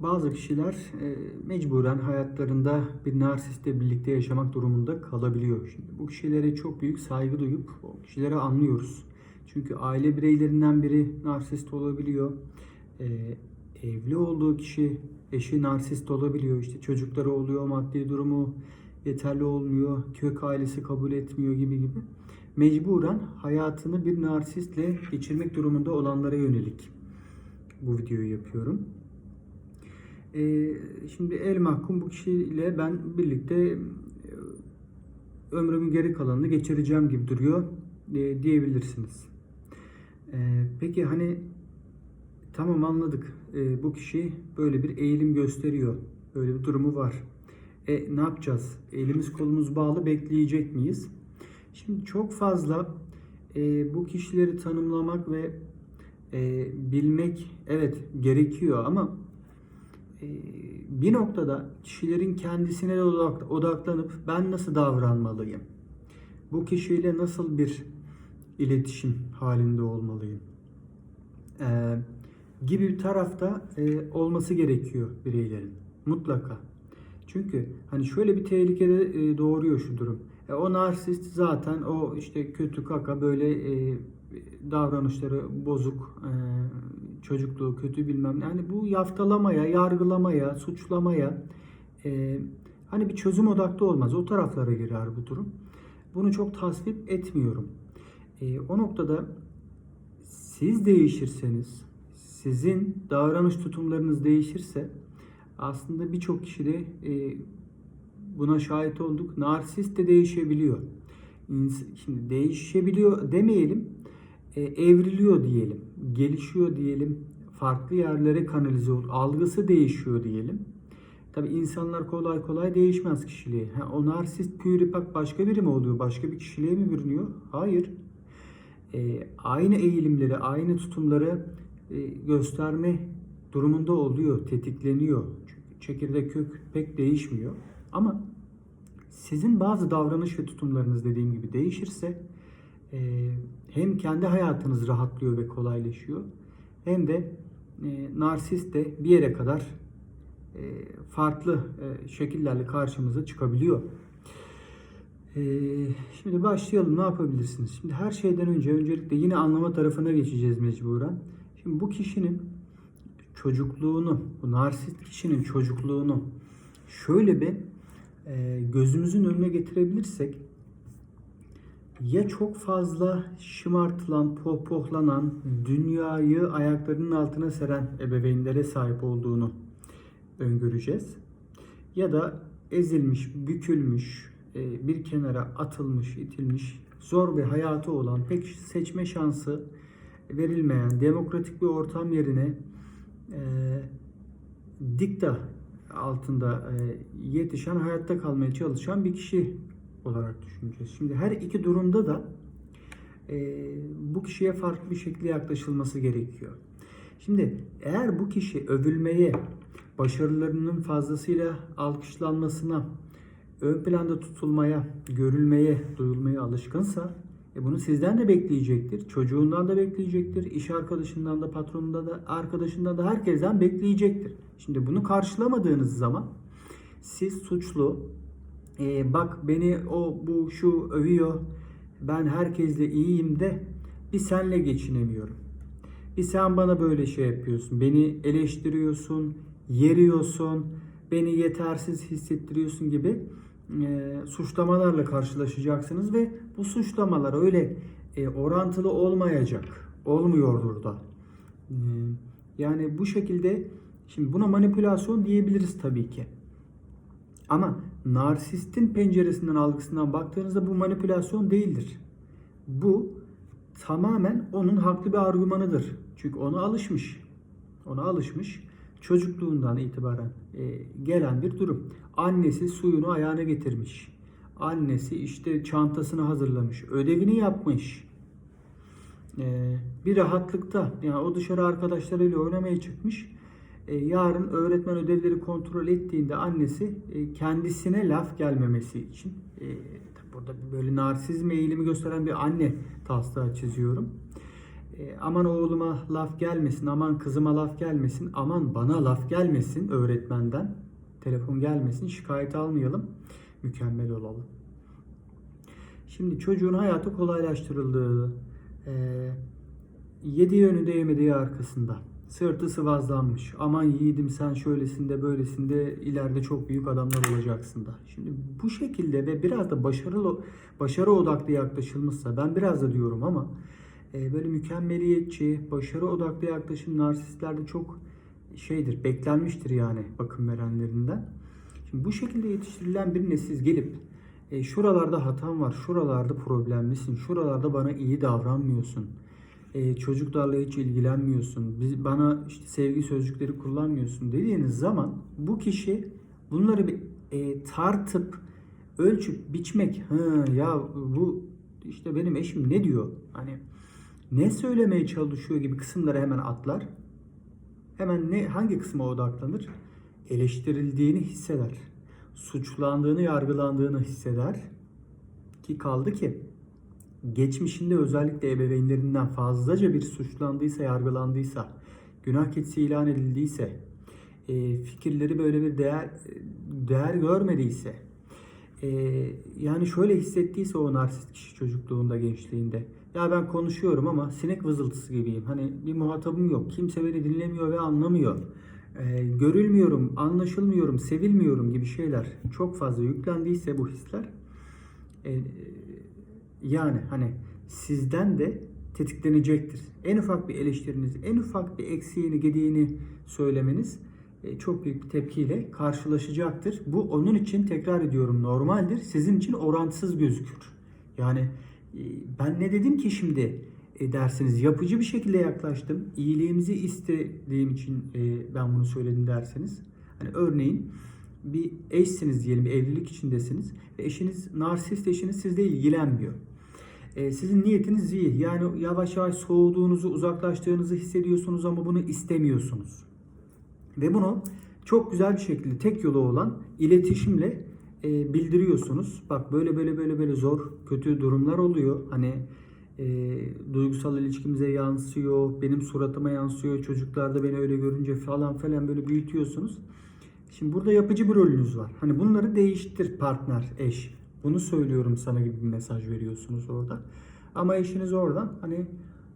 Bazı kişiler e, mecburen hayatlarında bir narsistle birlikte yaşamak durumunda kalabiliyor. Şimdi bu kişilere çok büyük saygı duyup o kişileri anlıyoruz. Çünkü aile bireylerinden biri narsist olabiliyor. E, evli olduğu kişi eşi narsist olabiliyor. İşte çocukları oluyor, maddi durumu yeterli olmuyor, kök ailesi kabul etmiyor gibi gibi. Mecburen hayatını bir narsistle geçirmek durumunda olanlara yönelik bu videoyu yapıyorum. Ee, şimdi el mahkum bu kişiyle ben birlikte e, ömrümün geri kalanını geçireceğim gibi duruyor e, diyebilirsiniz. Ee, peki hani tamam anladık E, bu kişi böyle bir eğilim gösteriyor. Böyle bir durumu var. E ne yapacağız? Elimiz kolumuz bağlı bekleyecek miyiz? Şimdi çok fazla e, bu kişileri tanımlamak ve e, bilmek evet gerekiyor ama bir noktada kişilerin kendisine odaklanıp ben nasıl davranmalıyım? Bu kişiyle nasıl bir iletişim halinde olmalıyım? E, gibi bir tarafta e, olması gerekiyor bireylerin mutlaka. Çünkü hani şöyle bir tehlikede e, doğuruyor şu durum. E, o narsist zaten o işte kötü kaka böyle e, davranışları bozuk, e, çocukluğu kötü bilmem ne. Hani bu yaftalamaya, yargılamaya, suçlamaya e, hani bir çözüm odaklı olmaz. O taraflara girer bu durum. Bunu çok tasvip etmiyorum. E, o noktada siz değişirseniz, sizin davranış tutumlarınız değişirse aslında birçok kişi de e, buna şahit olduk. Narsist de değişebiliyor. Şimdi değişebiliyor demeyelim, evriliyor diyelim, gelişiyor diyelim, farklı yerlere kanalize oluyor, algısı değişiyor diyelim. Tabi insanlar kolay kolay değişmez kişiliği. Ha, o narsist püripak başka biri mi oluyor? Başka bir kişiliğe mi bürünüyor? Hayır. E, aynı eğilimleri, aynı tutumları e, gösterme durumunda oluyor, tetikleniyor. Çünkü çekirdek kök pek değişmiyor. Ama sizin bazı davranış ve tutumlarınız dediğim gibi değişirse e, hem kendi hayatınız rahatlıyor ve kolaylaşıyor hem de e, narsist de bir yere kadar e, farklı e, şekillerle karşımıza çıkabiliyor. E, şimdi başlayalım. Ne yapabilirsiniz? Şimdi her şeyden önce öncelikle yine anlama tarafına geçeceğiz mecburen. Şimdi bu kişinin çocukluğunu, bu narsist kişinin çocukluğunu şöyle bir gözümüzün önüne getirebilirsek ya çok fazla şımartılan, pohpohlanan, dünyayı ayaklarının altına seren ebeveynlere sahip olduğunu öngöreceğiz. Ya da ezilmiş, bükülmüş, e, bir kenara atılmış, itilmiş, zor bir hayatı olan, pek seçme şansı verilmeyen demokratik bir ortam yerine e, dikta altında e, yetişen, hayatta kalmaya çalışan bir kişi olarak düşüneceğiz. Şimdi her iki durumda da e, bu kişiye farklı bir şekilde yaklaşılması gerekiyor. Şimdi eğer bu kişi övülmeye, başarılarının fazlasıyla alkışlanmasına, ön planda tutulmaya, görülmeye, duyulmaya alışkınsa e bunu sizden de bekleyecektir. Çocuğundan da bekleyecektir. iş arkadaşından da, patronundan da, arkadaşından da herkesten bekleyecektir. Şimdi bunu karşılamadığınız zaman siz suçlu, e, bak beni o bu şu övüyor, ben herkesle iyiyim de bir senle geçinemiyorum. Bir sen bana böyle şey yapıyorsun, beni eleştiriyorsun, yeriyorsun, beni yetersiz hissettiriyorsun gibi e, suçlamalarla karşılaşacaksınız ve bu suçlamalar öyle e, orantılı olmayacak. Olmuyordur da. E, yani bu şekilde şimdi buna manipülasyon diyebiliriz tabii ki. Ama narsistin penceresinden algısından baktığınızda bu manipülasyon değildir. Bu tamamen onun haklı bir argümanıdır. Çünkü ona alışmış. Ona alışmış. Çocukluğundan itibaren e, gelen bir durum. Annesi suyunu ayağına getirmiş. Annesi işte çantasını hazırlamış. Ödevini yapmış. E, bir rahatlıkta yani o dışarı arkadaşlarıyla oynamaya çıkmış. E, yarın öğretmen ödevleri kontrol ettiğinde annesi e, kendisine laf gelmemesi için e, burada böyle narsizm eğilimi gösteren bir anne taslağı çiziyorum. E, aman oğluma laf gelmesin, aman kızıma laf gelmesin, aman bana laf gelmesin öğretmenden. Telefon gelmesin, şikayet almayalım, mükemmel olalım. Şimdi çocuğun hayatı kolaylaştırıldı. Ee, yediği yönünde yemediği arkasında. Sırtı sıvazlanmış. Aman yiğidim sen şöylesinde böylesinde ileride çok büyük adamlar olacaksın da. Şimdi bu şekilde ve biraz da başarılı başarı odaklı yaklaşılmışsa ben biraz da diyorum ama e, böyle mükemmeliyetçi, başarı odaklı yaklaşım narsistlerde çok şeydir, beklenmiştir yani bakım verenlerinden. Şimdi bu şekilde yetiştirilen birine siz gelip e, şuralarda hatan var, şuralarda problemlisin, şuralarda bana iyi davranmıyorsun. E, çocuklarla hiç ilgilenmiyorsun. Biz, bana işte sevgi sözcükleri kullanmıyorsun dediğiniz zaman bu kişi bunları bir e, tartıp ölçüp biçmek. Ha, ya bu işte benim eşim ne diyor? Hani ne söylemeye çalışıyor gibi kısımları hemen atlar. Hemen ne hangi kısma odaklanır? Eleştirildiğini hisseder. Suçlandığını, yargılandığını hisseder. Ki kaldı ki geçmişinde özellikle ebeveynlerinden fazlaca bir suçlandıysa, yargılandıysa, günah keçisi ilan edildiyse, e, fikirleri böyle bir değer değer görmediyse, e, yani şöyle hissettiyse o narsist kişi çocukluğunda, gençliğinde, ya ben konuşuyorum ama sinek vızıltısı gibiyim. Hani bir muhatabım yok. Kimse beni dinlemiyor ve anlamıyor. Ee, görülmüyorum, anlaşılmıyorum, sevilmiyorum gibi şeyler çok fazla yüklendiyse bu hisler e, yani hani sizden de tetiklenecektir. En ufak bir eleştiriniz, en ufak bir eksiğini, gediğini söylemeniz e, çok büyük bir tepkiyle karşılaşacaktır. Bu onun için tekrar ediyorum normaldir. Sizin için orantısız gözükür. Yani e, ben ne dedim ki şimdi e, dersiniz. Yapıcı bir şekilde yaklaştım. İyiliğimizi istediğim için ben bunu söyledim derseniz. Hani örneğin bir eşsiniz diyelim, bir evlilik içindesiniz ve eşiniz narsist eşiniz sizle ilgilenmiyor. E, sizin niyetiniz iyi. Yani yavaş yavaş soğuduğunuzu, uzaklaştığınızı hissediyorsunuz ama bunu istemiyorsunuz. Ve bunu çok güzel bir şekilde tek yolu olan iletişimle e, bildiriyorsunuz. Bak böyle böyle böyle böyle zor, kötü durumlar oluyor. Hani e, duygusal ilişkimize yansıyor, benim suratıma yansıyor, çocuklar da beni öyle görünce falan falan böyle büyütüyorsunuz. Şimdi burada yapıcı bir rolünüz var. Hani bunları değiştir partner, eş. Bunu söylüyorum sana gibi bir mesaj veriyorsunuz orada. Ama eşiniz oradan hani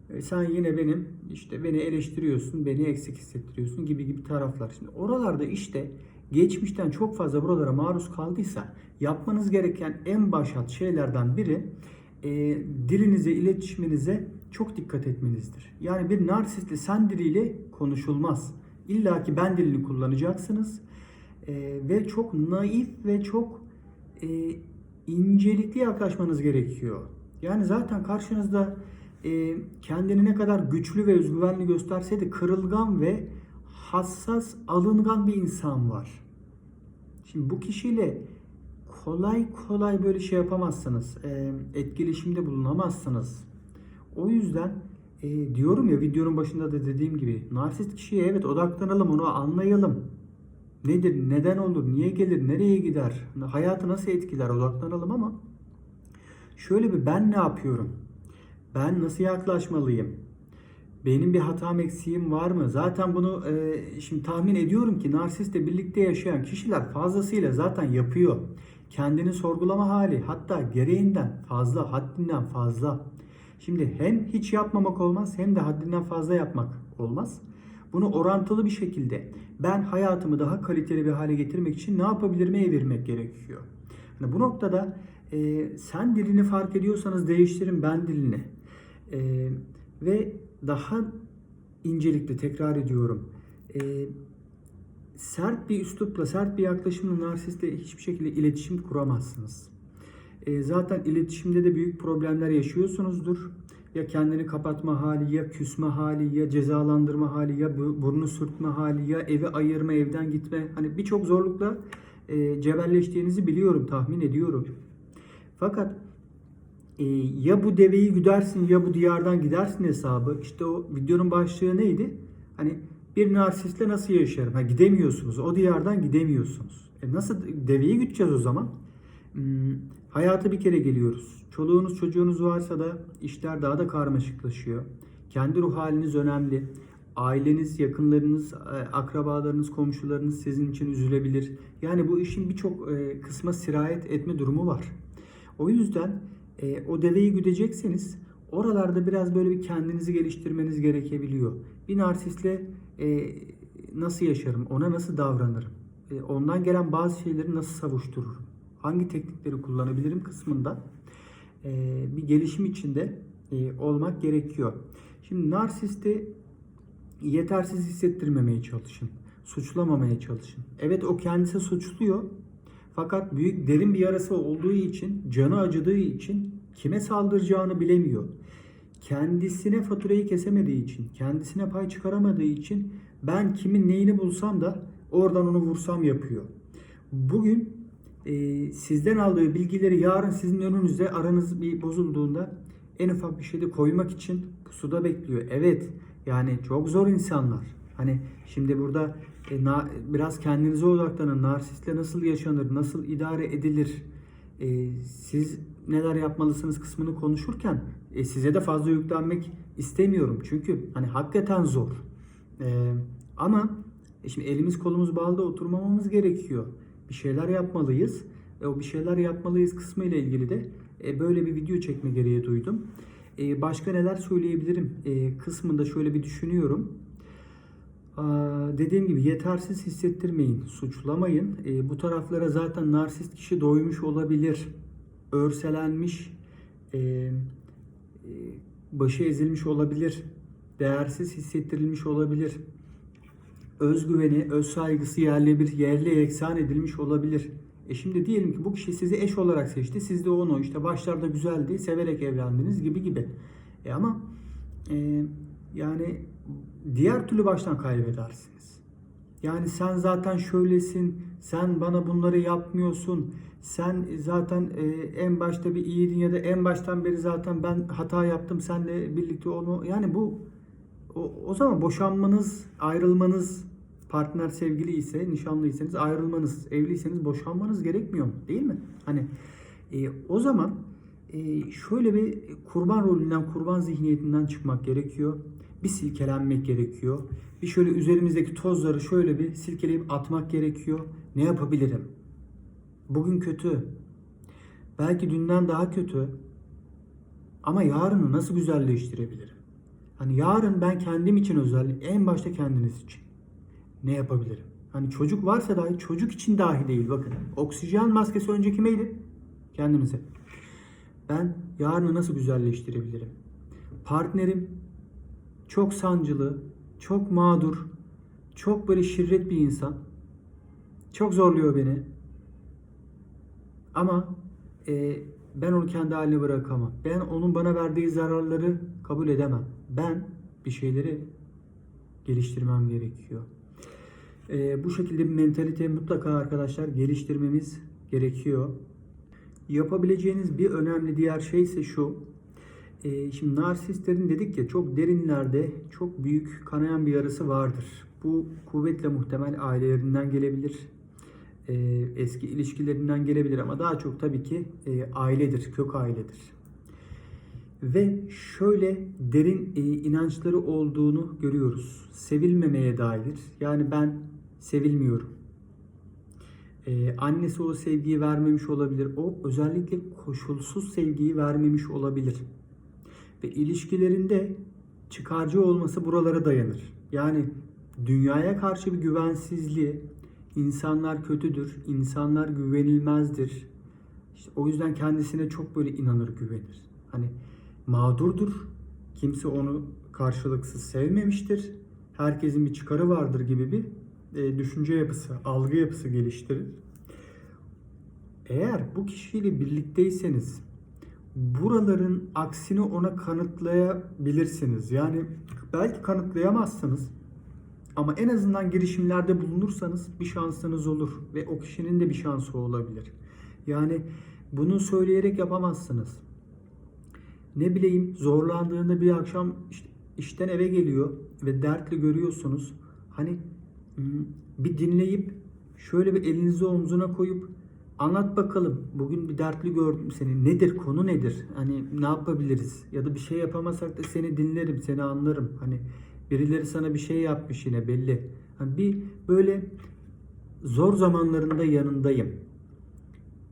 e, sen yine benim işte beni eleştiriyorsun, beni eksik hissettiriyorsun gibi gibi taraflar. Şimdi oralarda işte geçmişten çok fazla buralara maruz kaldıysa yapmanız gereken en başat şeylerden biri e, dilinize, iletişiminize çok dikkat etmenizdir. Yani bir narsistle sen diliyle konuşulmaz. İlla ki ben dilini kullanacaksınız. E, ve çok naif ve çok e, incelikli yaklaşmanız gerekiyor. Yani zaten karşınızda e, kendini ne kadar güçlü ve özgüvenli gösterse de kırılgan ve hassas, alıngan bir insan var. Şimdi bu kişiyle kolay kolay böyle şey yapamazsınız. E, etkileşimde bulunamazsınız. O yüzden e, diyorum ya videonun başında da dediğim gibi narsist kişiye evet odaklanalım onu anlayalım. Nedir, neden olur, niye gelir, nereye gider, hayatı nasıl etkiler odaklanalım ama şöyle bir ben ne yapıyorum? Ben nasıl yaklaşmalıyım? Benim bir hatam eksiğim var mı? Zaten bunu e, şimdi tahmin ediyorum ki narsistle birlikte yaşayan kişiler fazlasıyla zaten yapıyor. Kendini sorgulama hali hatta gereğinden fazla, haddinden fazla. Şimdi hem hiç yapmamak olmaz hem de haddinden fazla yapmak olmaz. Bunu orantılı bir şekilde ben hayatımı daha kaliteli bir hale getirmek için ne yapabilirime evirmek gerekiyor. Yani bu noktada e, sen dilini fark ediyorsanız değiştirin ben dilini. E, ve daha incelikle tekrar ediyorum. E, sert bir üslupla, sert bir yaklaşımla narsistle hiçbir şekilde iletişim kuramazsınız. E, zaten iletişimde de büyük problemler yaşıyorsunuzdur. Ya kendini kapatma hali, ya küsme hali, ya cezalandırma hali, ya burnu sürtme hali, ya evi ayırma, evden gitme. Hani birçok zorlukla e, cebelleştiğinizi biliyorum, tahmin ediyorum. Fakat e, ya bu deveyi güdersin ya bu diyardan gidersin hesabı. İşte o videonun başlığı neydi? Hani bir narsistle nasıl yaşarım? Ha, gidemiyorsunuz. O diyardan gidemiyorsunuz. E nasıl deveyi güdeceğiz o zaman? Hmm, hayata bir kere geliyoruz. Çoluğunuz çocuğunuz varsa da işler daha da karmaşıklaşıyor. Kendi ruh haliniz önemli. Aileniz, yakınlarınız, e, akrabalarınız, komşularınız sizin için üzülebilir. Yani bu işin birçok e, kısma sirayet etme durumu var. O yüzden e, o deveyi güdecekseniz oralarda biraz böyle bir kendinizi geliştirmeniz gerekebiliyor. Bir narsistle nasıl yaşarım, ona nasıl davranırım, ondan gelen bazı şeyleri nasıl savuştururum, hangi teknikleri kullanabilirim kısmında e, bir gelişim içinde e, olmak gerekiyor. Şimdi narsisti yetersiz hissettirmemeye çalışın. Suçlamamaya çalışın. Evet o kendisi suçluyor. Fakat büyük derin bir yarası olduğu için, canı acıdığı için kime saldıracağını bilemiyor. Kendisine faturayı kesemediği için, kendisine pay çıkaramadığı için ben kimin neyini bulsam da oradan onu vursam yapıyor. Bugün e, sizden aldığı bilgileri yarın sizin önünüzde aranız bir bozulduğunda en ufak bir şeyde koymak için pusuda bekliyor. Evet yani çok zor insanlar. Hani şimdi burada e, na, biraz kendinize odaklanın. Narsistle nasıl yaşanır, nasıl idare edilir, e, siz neler yapmalısınız kısmını konuşurken e, size de fazla yüklenmek istemiyorum. Çünkü hani hakikaten zor. E, ama e, şimdi elimiz kolumuz bağlı oturmamamız gerekiyor. Bir şeyler yapmalıyız. E, o bir şeyler yapmalıyız kısmı ile ilgili de e, böyle bir video çekme gereği duydum. E, başka neler söyleyebilirim e, kısmında şöyle bir düşünüyorum. Dediğim gibi yetersiz hissettirmeyin, suçlamayın. E, bu taraflara zaten narsist kişi doymuş olabilir, örselenmiş, e, e, başı ezilmiş olabilir, değersiz hissettirilmiş olabilir. Özgüveni, öz saygısı yerle bir yerle yeksan edilmiş olabilir. E şimdi diyelim ki bu kişi sizi eş olarak seçti. Siz de onu işte başlarda güzeldi, severek evlendiniz gibi gibi. E ama e, yani diğer türlü baştan kaybedersiniz. Yani sen zaten şöylesin, sen bana bunları yapmıyorsun, sen zaten e, en başta bir iyiydin ya da en baştan beri zaten ben hata yaptım, senle birlikte onu yani bu o, o zaman boşanmanız, ayrılmanız, partner sevgili ise, nişanlıysanız ayrılmanız, evliyseniz boşanmanız gerekmiyor mu? Değil mi? Hani e, o zaman e, şöyle bir kurban rolünden, kurban zihniyetinden çıkmak gerekiyor. Bir silkelenmek gerekiyor. Bir şöyle üzerimizdeki tozları şöyle bir silkeleyip atmak gerekiyor. Ne yapabilirim? Bugün kötü. Belki dünden daha kötü. Ama yarını nasıl güzelleştirebilirim? Hani yarın ben kendim için özellikle en başta kendiniz için ne yapabilirim? Hani çocuk varsa dahi çocuk için dahi değil bakın. Oksijen maskesi önce kimeydi? Kendimize. Ben yarını nasıl güzelleştirebilirim? Partnerim çok sancılı, çok mağdur, çok böyle şirret bir insan. Çok zorluyor beni. Ama e, ben onu kendi haline bırakamam. Ben onun bana verdiği zararları kabul edemem. Ben bir şeyleri geliştirmem gerekiyor. E, bu şekilde bir mentalite mutlaka arkadaşlar geliştirmemiz gerekiyor. Yapabileceğiniz bir önemli diğer şey ise şu. E, şimdi narsistlerin dedik ya çok derinlerde çok büyük kanayan bir yarası vardır. Bu kuvvetle muhtemel ailelerinden gelebilir. E, eski ilişkilerinden gelebilir ama daha çok tabii ki e, ailedir, kök ailedir. Ve şöyle derin e, inançları olduğunu görüyoruz. Sevilmemeye dair. Yani ben sevilmiyorum. Ee, annesi o sevgiyi vermemiş olabilir. O özellikle koşulsuz sevgiyi vermemiş olabilir. Ve ilişkilerinde çıkarcı olması buralara dayanır. Yani dünyaya karşı bir güvensizliği, insanlar kötüdür, insanlar güvenilmezdir. İşte o yüzden kendisine çok böyle inanır, güvenir. Hani mağdurdur. Kimse onu karşılıksız sevmemiştir. Herkesin bir çıkarı vardır gibi bir e, düşünce yapısı, algı yapısı geliştirir. Eğer bu kişiyle birlikteyseniz buraların aksini ona kanıtlayabilirsiniz. Yani belki kanıtlayamazsınız ama en azından girişimlerde bulunursanız bir şansınız olur ve o kişinin de bir şansı olabilir. Yani bunu söyleyerek yapamazsınız. Ne bileyim zorlandığında bir akşam işte işten eve geliyor ve dertli görüyorsunuz. Hani bir dinleyip şöyle bir elinizi omzuna koyup Anlat bakalım. Bugün bir dertli gördüm seni. Nedir? Konu nedir? Hani ne yapabiliriz? Ya da bir şey yapamasak da seni dinlerim, seni anlarım. Hani birileri sana bir şey yapmış yine belli. Hani bir böyle zor zamanlarında yanındayım.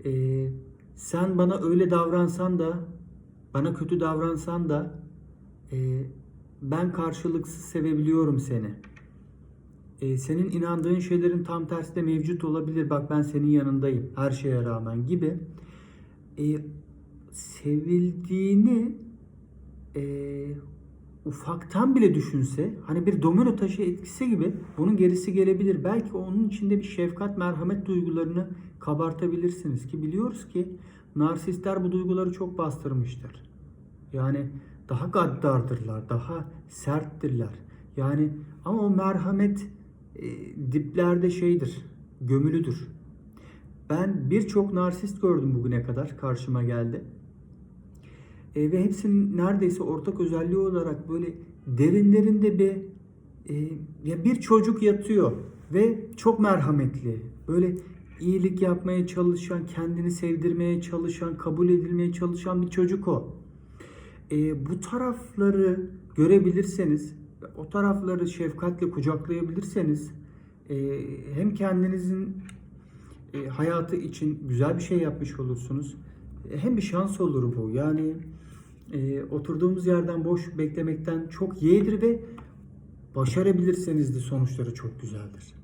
Ee, sen bana öyle davransan da, bana kötü davransan da e, ben karşılıksız sevebiliyorum seni. E, senin inandığın şeylerin tam tersi de mevcut olabilir. Bak ben senin yanındayım her şeye rağmen gibi. E, sevildiğini e, ufaktan bile düşünse hani bir domino taşı etkisi gibi bunun gerisi gelebilir. Belki onun içinde bir şefkat, merhamet duygularını kabartabilirsiniz ki biliyoruz ki narsistler bu duyguları çok bastırmıştır. Yani daha gaddardırlar, daha serttirler. Yani ama o merhamet e, diplerde şeydir, gömülüdür. Ben birçok narsist gördüm bugüne kadar karşıma geldi. E, ve hepsinin neredeyse ortak özelliği olarak böyle derinlerinde bir e, ya bir çocuk yatıyor ve çok merhametli. Böyle iyilik yapmaya çalışan, kendini sevdirmeye çalışan, kabul edilmeye çalışan bir çocuk o. E, bu tarafları görebilirseniz, o tarafları şefkatle kucaklayabilirseniz e, hem kendinizin e, hayatı için güzel bir şey yapmış olursunuz. E, hem bir şans olur bu. Yani e, oturduğumuz yerden boş beklemekten çok yeğdir ve başarabilirseniz de sonuçları çok güzeldir.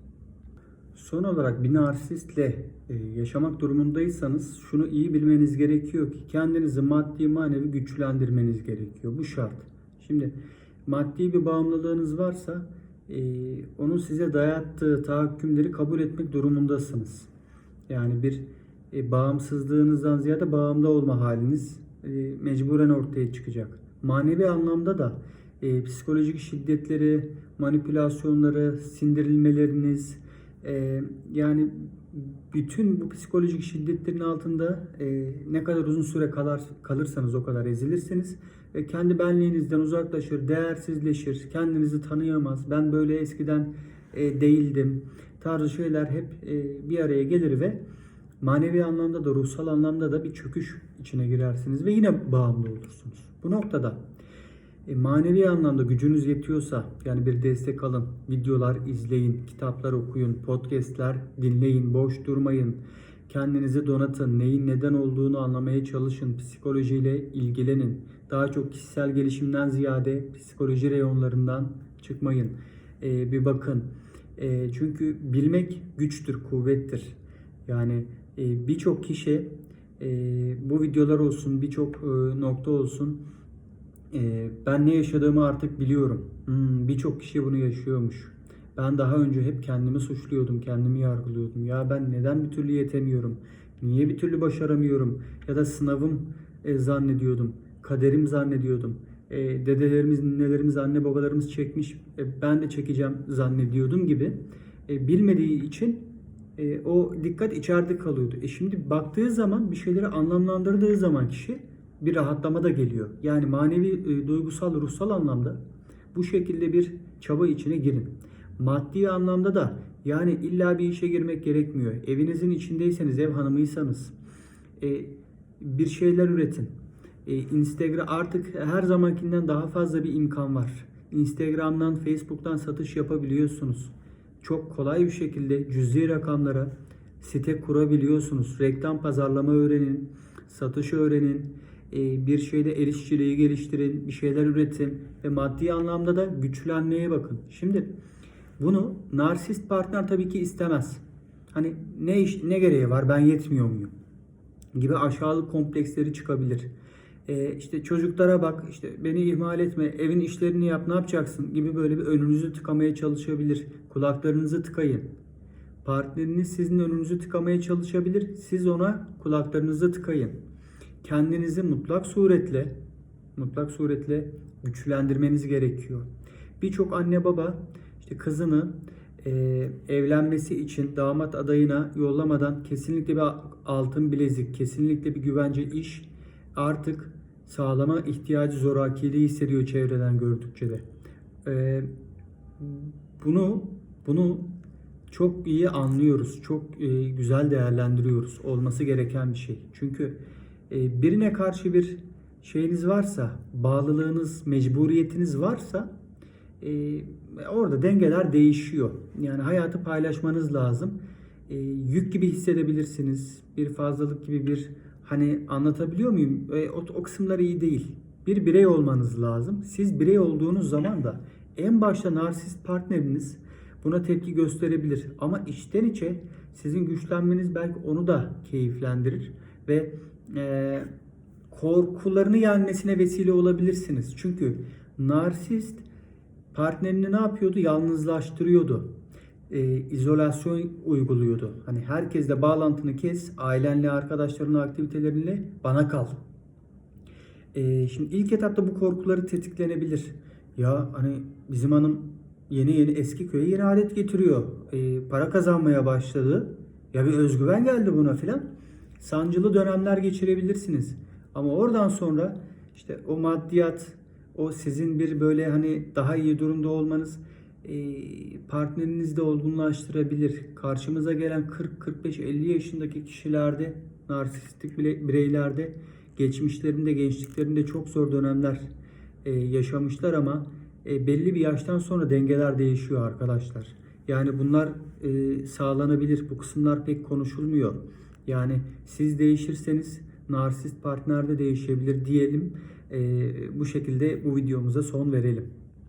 Son olarak bir narsistle e, yaşamak durumundaysanız şunu iyi bilmeniz gerekiyor ki kendinizi maddi manevi güçlendirmeniz gerekiyor. Bu şart. Şimdi maddi bir bağımlılığınız varsa e, onun size dayattığı tahakkümleri kabul etmek durumundasınız. Yani bir e, bağımsızlığınızdan ziyade bağımlı olma haliniz mecburen ortaya çıkacak. Manevi anlamda da psikolojik şiddetleri, manipülasyonları, sindirilmeleriniz, e, yani bütün bu psikolojik şiddetlerin altında e, ne kadar uzun süre kalar, kalırsanız o kadar ezilirsiniz ve kendi benliğinizden uzaklaşır, değersizleşir, kendinizi tanıyamaz. Ben böyle eskiden e, değildim tarzı şeyler hep e, bir araya gelir ve manevi anlamda da ruhsal anlamda da bir çöküş içine girersiniz ve yine bağımlı olursunuz. Bu noktada e, manevi anlamda gücünüz yetiyorsa yani bir destek alın, videolar izleyin, kitaplar okuyun, podcastler dinleyin, boş durmayın. Kendinizi donatın, neyin neden olduğunu anlamaya çalışın, psikolojiyle ilgilenin. Daha çok kişisel gelişimden ziyade psikoloji reyonlarından çıkmayın. E, bir bakın. E, çünkü bilmek güçtür, kuvvettir. Yani e, birçok kişi e, bu videolar olsun, birçok e, nokta olsun e, ben ne yaşadığımı artık biliyorum. Hmm, birçok kişi bunu yaşıyormuş. Ben daha önce hep kendimi suçluyordum, kendimi yargılıyordum. Ya ben neden bir türlü yetemiyorum? Niye bir türlü başaramıyorum? Ya da sınavım e, zannediyordum, kaderim zannediyordum. E, dedelerimiz, ninelerimiz, anne babalarımız çekmiş, e, ben de çekeceğim zannediyordum gibi. E, bilmediği için e, o dikkat içeride kalıyordu. E şimdi baktığı zaman bir şeyleri anlamlandırdığı zaman kişi bir rahatlama da geliyor. Yani manevi, e, duygusal, ruhsal anlamda bu şekilde bir çaba içine girin. Maddi anlamda da yani illa bir işe girmek gerekmiyor. Evinizin içindeyseniz, ev hanımıysanız e, bir şeyler üretin. E, Instagram artık her zamankinden daha fazla bir imkan var. Instagram'dan, Facebook'tan satış yapabiliyorsunuz. Çok kolay bir şekilde cüzi rakamlara site kurabiliyorsunuz. Reklam pazarlama öğrenin, satış öğrenin, bir şeyde el geliştirin, bir şeyler üretin ve maddi anlamda da güçlenmeye bakın. Şimdi bunu narsist partner tabii ki istemez. Hani ne iş ne gereği var ben yetmiyor muyum gibi aşağılık kompleksleri çıkabilir. Ee, işte çocuklara bak işte beni ihmal etme evin işlerini yap ne yapacaksın gibi böyle bir önünüzü tıkamaya çalışabilir. Kulaklarınızı tıkayın. Partneriniz sizin önünüzü tıkamaya çalışabilir. Siz ona kulaklarınızı tıkayın. Kendinizi mutlak suretle mutlak suretle güçlendirmeniz gerekiyor. Birçok anne baba işte kızını e, evlenmesi için damat adayına yollamadan kesinlikle bir altın bilezik, kesinlikle bir güvence iş artık sağlama ihtiyacı zorakiliği hissediyor çevreden gördükçe de. E, bunu bunu çok iyi anlıyoruz. Çok e, güzel değerlendiriyoruz. Olması gereken bir şey. Çünkü birine karşı bir şeyiniz varsa, bağlılığınız, mecburiyetiniz varsa e, orada dengeler değişiyor. Yani hayatı paylaşmanız lazım. E, yük gibi hissedebilirsiniz. Bir fazlalık gibi bir hani anlatabiliyor muyum? E, o, o kısımlar iyi değil. Bir birey olmanız lazım. Siz birey olduğunuz zaman da en başta narsist partneriniz buna tepki gösterebilir. Ama içten içe sizin güçlenmeniz belki onu da keyiflendirir ve e, korkularını yenmesine vesile olabilirsiniz. Çünkü narsist partnerini ne yapıyordu? Yalnızlaştırıyordu. Ee, izolasyon uyguluyordu. Hani herkesle bağlantını kes, ailenle, arkadaşlarınla, aktivitelerinle bana kal. Ee, şimdi ilk etapta bu korkuları tetiklenebilir. Ya hani bizim hanım yeni yeni eski köye yeni adet getiriyor. Ee, para kazanmaya başladı. Ya bir özgüven geldi buna filan. Sancılı dönemler geçirebilirsiniz. Ama oradan sonra işte o maddiyat, o sizin bir böyle hani daha iyi durumda olmanız e, partnerinizi de olgunlaştırabilir. Karşımıza gelen 40, 45, 50 yaşındaki kişilerde, narsistik bireylerde geçmişlerinde, gençliklerinde çok zor dönemler e, yaşamışlar ama e, belli bir yaştan sonra dengeler değişiyor arkadaşlar. Yani bunlar e, sağlanabilir. Bu kısımlar pek konuşulmuyor. Yani siz değişirseniz narsist partner de değişebilir diyelim. E, bu şekilde bu videomuza son verelim.